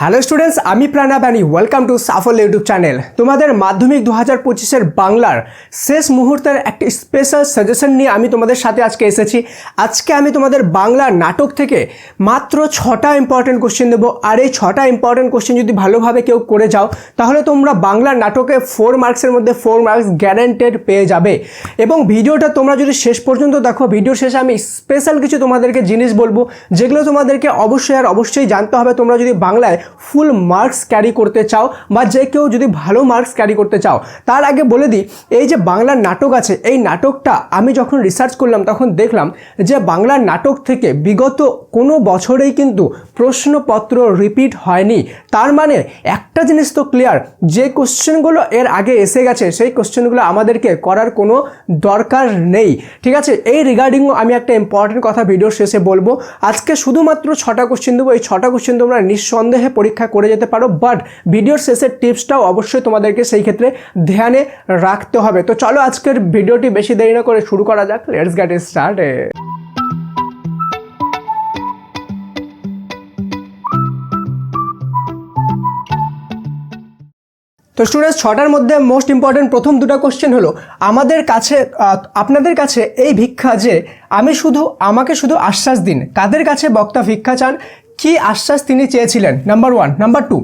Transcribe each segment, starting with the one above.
Hello students আমি Prana Bani welcome to Saphal YouTube channel তোমাদের মাধ্যমিক দু হাজার পঁচিশের বাংলার শেষ মুহূর্তের একটি স্পেশাল সাজেশন নিয়ে আমি তোমাদের সাথে আজকে এসেছি। আজকে আমি তোমাদের বাংলা নাটক থেকে মাত্র ছটা ইম্পর্টেন্ট কোশ্চেন দেবো। আর এই ছটা ইম্পর্টেন্ট কোশ্চেন যদি ভালোভাবে কেউ করে যাও, তাহলে তোমরা বাংলা নাটকে ফোর মার্কসের মধ্যে ফোর মার্কস গ্যারান্টেড পেয়ে যাবে। এবং ভিডিওটা তোমরা যদি শেষ পর্যন্ত দেখো ভিডিওর শেষে আমি স্পেশাল কিছু তোমাদেরকে জিনিস বলব, যেগুলো তোমাদেরকে অবশ্যই আর অবশ্যই জানতে হবে। তোমরা যদি বাংলায় ফুল মার্কস ক্যারি করতে চাও বা যে কেউ যদি ভালো মার্কস ক্যারি করতে চাও, তার আগে বলে দিই, এই যে বাংলার নাটক আছে, এই নাটকটা আমি যখন রিসার্চ করলাম, তখন দেখলাম যে বাংলার নাটক থেকে বিগত কোনো বছরেই কিন্তু প্রশ্নপত্র রিপিট হয়নি। তার মানে একটা জিনিস তো ক্লিয়ার যে কোশ্চেনগুলো এর আগে এসে গেছে, সেই কোশ্চেনগুলো আমাদেরকে করার কোনো দরকার নেই। ঠিক আছে? এই রিগার্ডিংও আমি একটা ইম্পর্টেন্ট কথা ভিডিওর শেষে বলব। আজকে শুধুমাত্র ছটা কোশ্চেন দেবো। এই ছটা কোশ্চেন তোমরা নিঃসন্দেহে পরীক্ষা করে যেতে পারো বাট ভিডিওর শেষের টিপসটাও অবশ্যই তোমাদেরকে সেই ক্ষেত্রে ধ্যানে রাখতে হবে। তো চলো আজকের ভিডিওটি বেশি দেরি না করে শুরু করা যাক লেটস গেট স্টার্ট তো স্টুডেন্টস ছটার মধ্যে মোস্ট ইম্পর্টেন্ট প্রথম দুটো কোশ্চেন হলো, আমাদের কাছে আপনাদের কাছে এই ভিক্ষা যে, আমি শুধু, আমাকে শুধু আশ্বাস দিন, কাদের কাছে বক্তা ভিক্ষা চান কি আশ্বাস তিনি চেয়েছিলেন? নাম্বার ওয়ান নাম্বার টু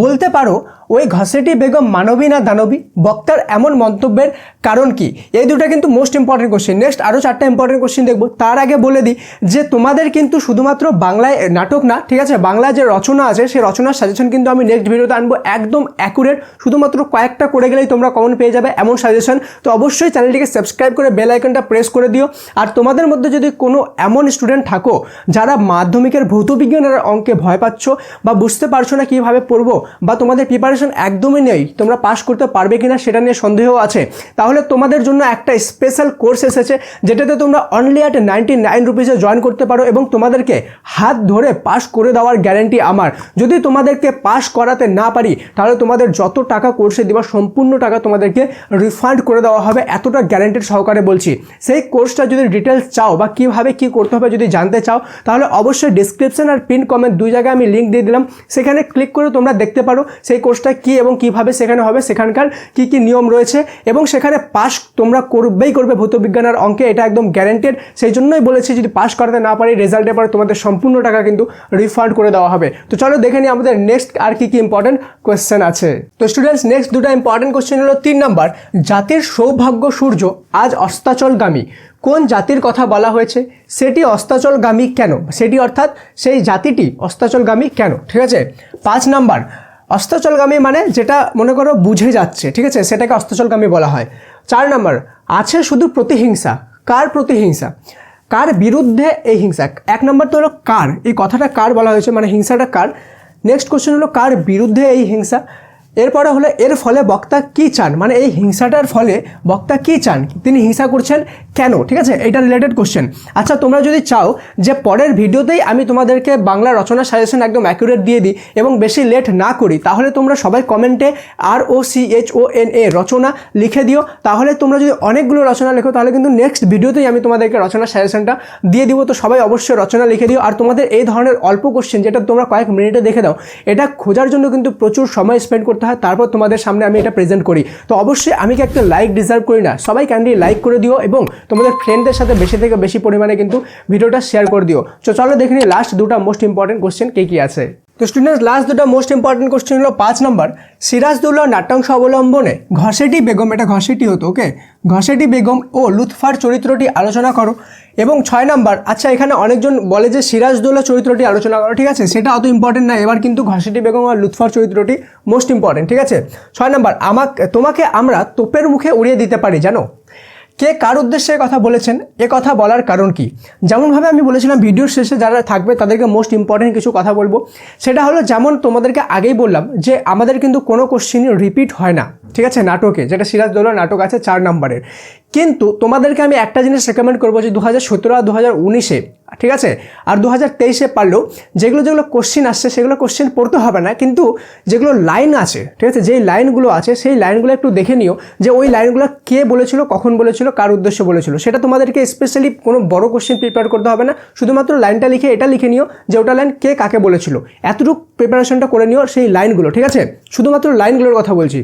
বলতে পারো, ওই ঘসেটি বেগম মানবী না দানবী? বক্তার এমন মন্তব্যের কারণ কি? এই দুটো কিন্তু মোস্ট ইম্পর্টেন্ট কোশ্চেন নেক্সট আরও চারটা ইম্পর্টেন্ট কোশ্চেন দেখব। তার আগে বলে দিই যে, তোমাদের কিন্তু শুধুমাত্র বাংলায় নাটক না, ঠিক আছে? বাংলায় যে রচনা আছে, সেই রচনার সাজেশন কিন্তু আমি নেক্সট ভিডিওতে আনব। একদম অ্যাকুরেট শুধুমাত্র কয়েকটা করে গেলেই তোমরা কমন পেয়ে যাবে এমন সাজেশন তো অবশ্যই চ্যানেলটিকে সাবস্ক্রাইব করে বেল আইকনটা প্রেস করে দিও। আর তোমাদের মধ্যে যদি কোনো এমন স্টুডেন্ট থাকো, যারা মাধ্যমিকের ভৌত বিজ্ঞানের অঙ্কে ভয় পাচ্ছ বা বুঝতে পারছ না কীভাবে পড়ব বা তোমাদের প্রিপারেশন একদমই নেই, তোমরা পাস করতে পারবে কিনা সেটা নিয়ে সন্দেহ আছে। তাহলে তোমাদের জন্য একটা স্পেশাল কোর্স এসেছে, যেটাতে তোমরা অনলি অ্যাট নাইনটি নাইন রুপিসে জয়েন করতে পারো এবং তোমাদেরকে হাত ধরে পাস করে দেওয়ার গ্যারেন্টি আমার। যদি তোমাদেরকে পাস করাতে না পারি, তাহলে তোমাদের যত টাকা কোর্সে দেওয়া সম্পূর্ণ টাকা তোমাদেরকে রিফান্ড করে দেওয়া হবে, এতটা গ্যারেন্টির সহকারে বলছি। সেই কোর্সটা যদি ডিটেলস চাও বা কীভাবে কী করতে হবে যদি জানতে চাও, তাহলে অবশ্যই ডিসক্রিপশন আর পিন কমেন্ট দুই জায়গায় আমি লিঙ্ক দিয়ে দিলাম। সেখানে ক্লিক করে তোমরা দেখতে পারো সেই কোর্সটা কী এবং কীভাবে সেখানে হবে, সেখানকার কী কী নিয়ম রয়েছে এবং সেখানে পাস তোমরা করবেই করবে ভৌত বিজ্ঞানের অঙ্কে, এটা একদম গ্যারেন্টেড সেই জন্যই বলেছি যদি পাস করাতে না পারি রেজাল্টের পরে তোমাদের সম্পূর্ণ টাকা কিন্তু রিফান্ড করে দেওয়া হবে। তো চলো দেখে নিই আমাদের নেক্সট আর কী কী ইম্পর্টেন্ট কোয়েশ্চেন আছে। তো স্টুডেন্টস নেক্সট দুটো ইম্পর্টেন্ট কোয়েশ্চেন হলো তিন নাম্বার জাতির সৌভাগ্য সূর্য আজ অস্তাচলগামী। কোন জাতির কথা বলা হয়েছে? সেটি অস্তাচলগামী কেন? সেটি অর্থাৎ সেই জাতিটি অস্তাচলগামী কেন? ঠিক আছে? পাঁচ নাম্বার অস্তাচলগামী মানে যেটা, মনে করো, বুঝে যাচ্ছে, ঠিক আছে? সেটাকে অস্তচলগামী বলা হয়। চার নম্বর, আছে শুধু প্রতিহিংসা। কার প্রতিহিংসা? কার বিরুদ্ধে এই হিংসা? এক নম্বর তো হলো কার। এই কথাটা কার বলা হয়েছে মানে হিংসাটা কার? নেক্সট কোশ্চেন হলো, কার বিরুদ্ধে এই হিংসা? এরপরে হলো, এর ফলে বক্তা কি চান? মানে এই হিংসাটার ফলে বক্তা কি চান? তিনি হিংসা করছেন কেন? ঠিক আছে? এটা রিলেটেড কোশ্চেন আচ্ছা তোমরা যদি চাও যে পরের ভিডিওতেই আমি তোমাদেরকে বাংলা রচনা সাজেশন একদম অ্যাকুরেট দিয়ে দিই এবং বেশি লেট না করি, তাহলে তোমরা সবাই কমেন্টে R O C H O N A রচনা লিখে দিও। তাহলে তোমরা যদি অনেকগুলো রচনা লেখো, তাহলে কিন্তু নেক্সট ভিডিওতেই আমি তোমাদেরকে রচনা সাজেশনটা দিয়ে দিব। তো সবাই অবশ্যই রচনা লিখে দিও। আর তোমাদের এই ধরনের অল্প কোশ্চেন যেটা তোমরা কয়েক মিনিটে দেখে দাও, এটা খোঁজার জন্য কিন্তু প্রচুর সময় স্পেন্ড করতে হয় তারপর তোমাদের সামনে আমি এটা প্রেজেন্ট করি। তো অবশ্যই আমি কি একটা লাইক ডিজার্ভ করি না? সবাই ক্যান্ডি লাইক করে দিও এবং তোমাদের ফ্রেন্ডদের সাথে বেশি থেকে বেশি পরিমাণে কিন্তু ভিডিওটা শেয়ার করে দিও। তো চলো দেখে নিই লাস্ট দুটো মোস্ট ইম্পর্টেন্ট কোশ্চেন কে কি আছে। তো স্টুডেন্টস লাস্ট দুটো মোস্ট ইম্পর্টেন্ট কোশ্চেন হলো পাঁচ নম্বর সিরাজদৌল্লাহ নাট্যাংশ অবলম্বনে ঘসেটি বেগম, এটা ঘসেটি হতো ওকে ঘসেটি বেগম ও লুৎফার চরিত্রটি আলোচনা করো। এবং ছয় নম্বর আচ্ছা এখানে অনেকজন বলে যে সিরাজদৌল্লাহ চরিত্রটি আলোচনা করো, ঠিক আছে, সেটা অত ইম্পর্টেন্ট না, এবার কিন্তু ঘাসিটি বেগম আর লুৎফার চরিত্রটি মোস্ট ইম্পর্টেন্ট ঠিক আছে? ছয় নম্বর, আমাকে, তোমাকে আমরা তোপের মুখে উড়িয়ে দিতে পারি, জানো? কে কার উদ্দেশ্যে কথা বলেছেন? এ কথা বলার কারণ কি? যেমনভাবে আমি বলেছিলাম, ভিডিওর শেষে যারা থাকবে তাদেরকে মোস্ট ইম্পর্টেন্ট কিছু কথা বলব। সেটা হলো যেমন তোমাদেরকে আগেই বললাম যে আমাদের কিন্তু কোনো কোশ্চিনই রিপিট হয় না। ঠিক আছে? নাটকে, যেটা সিরাজদৌল্লা নাটক আছে চার নম্বরের। কিন্তু তোমাদেরকে আমি একটা জিনিস রেকমেন্ড করব যে দু হাজার সতেরো আর দু হাজার উনিশে ঠিক আছে? আর দু হাজার তেইশে পারলেও যেগুলো যেগুলো কোশ্চেন আসছে সেগুলো কোশ্চেন পড়তে হবে না, কিন্তু যেগুলো লাইন আছে, ঠিক আছে? যেই লাইনগুলো আছে, সেই লাইনগুলো একটু দেখে নিও যে ওই লাইনগুলো কে বলেছিল, কখন বলেছিল, কার উদ্দেশ্যে বলেছিল। সেটা তোমাদেরকে স্পেশালি কোনো বড় কোশ্চেন প্রিপেয়ার করতে হবে না, শুধুমাত্র লাইনটা লিখে এটা লিখে নিও যে ওটা লাইন কে কাকে বলেছিল। এতটুকু প্রিপারেশনটা করে নিও সেই লাইনগুলো ঠিক আছে? শুধুমাত্র লাইনগুলোর কথা বলছি।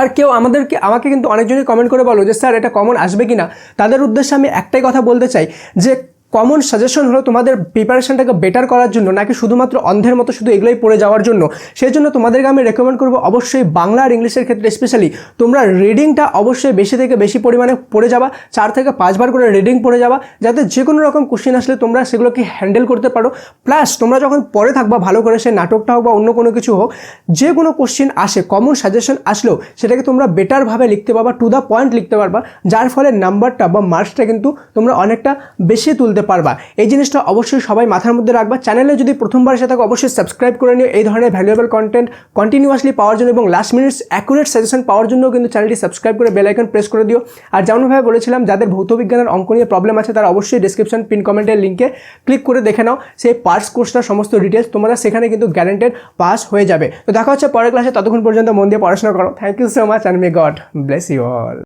আর কেউ আমাদেরকে, আমাকে কিন্তু অনেকজনই কমেন্ট করে বলো যে, স্যার, এটা কমন আসবে কি না তাদের উদ্দেশ্যে আমি একটাই কথা বলতে চাই যে কমন সাজেশন হলো তোমাদের প্রিপারেশনটাকে বেটার করার জন্য, নাকি শুধুমাত্র অন্ধের মতো শুধু এগুলোই পড়ে যাওয়ার জন্য? সেই জন্য তোমাদেরকে আমি রেকমেন্ড করব অবশ্যই বাংলা আর ইংলিশের ক্ষেত্রে স্পেশালি তোমরা রিডিংটা অবশ্যই বেশি থেকে বেশি পরিমাণে পড়ে যাবা, চার থেকে পাঁচবার করে রিডিং পড়ে যাবা, যাতে যে কোনো রকম কোশ্চেন আসলে তোমরা সেগুলোকে হ্যান্ডেল করতে পারো। প্লাস তোমরা যখন পরে থাকবা ভালো করে সে নাটকটা হোক বা অন্য কোনো কিছু হোক যে কোনো কোশ্চেন আসে কমন সাজেশন আসলেও সেটাকে তোমরা বেটারভাবে লিখতে পারবা টু দ্য পয়েন্ট লিখতে পারবা, যার ফলে নাম্বারটা বা মার্কসটা কিন্তু তোমরা অনেকটা বেশি তুলতে পারবা। এই জিনিসটা অবশ্যই সবাই মাথার মধ্যে রাখবা। চ্যানেলে যদি প্রথমবার এসে থাকো, অবশ্যই সাবস্ক্রাইব করে নিও। এই ধরনের ভ্যালুয়েবল কন্টেন্ট কন্টিনিউয়াসলি পাওয়ার জন্য এবং লাস্ট মিনিটস অ্যাকুরেট সাজেশন পাওয়ার জন্য কিন্তু চ্যানেলটি সাবস্ক্রাইব করে বেল আইকন প্রেস করে দিও। আর যেমনভাবে বলেছিলাম, যাদের ভৌতবিজ্ঞানের অঙ্ক নিয়ে প্রবলেম আছে, তারা অবশ্যই ডিসক্রিপশন পিন কমেন্টের লিঙ্কে ক্লিক করে দেখে নাও। সেই পার্স কোর্সটার সমস্ত ডিটেলস তোমরা সেখানে কিন্তু গ্যারেন্টেড পাস হয়ে যাবে। তো দেখা হচ্ছে পরের ক্লাসে ততক্ষণ পর্যন্ত মন দিয়ে পড়াশোনা করো। Thank you so much and may God bless you all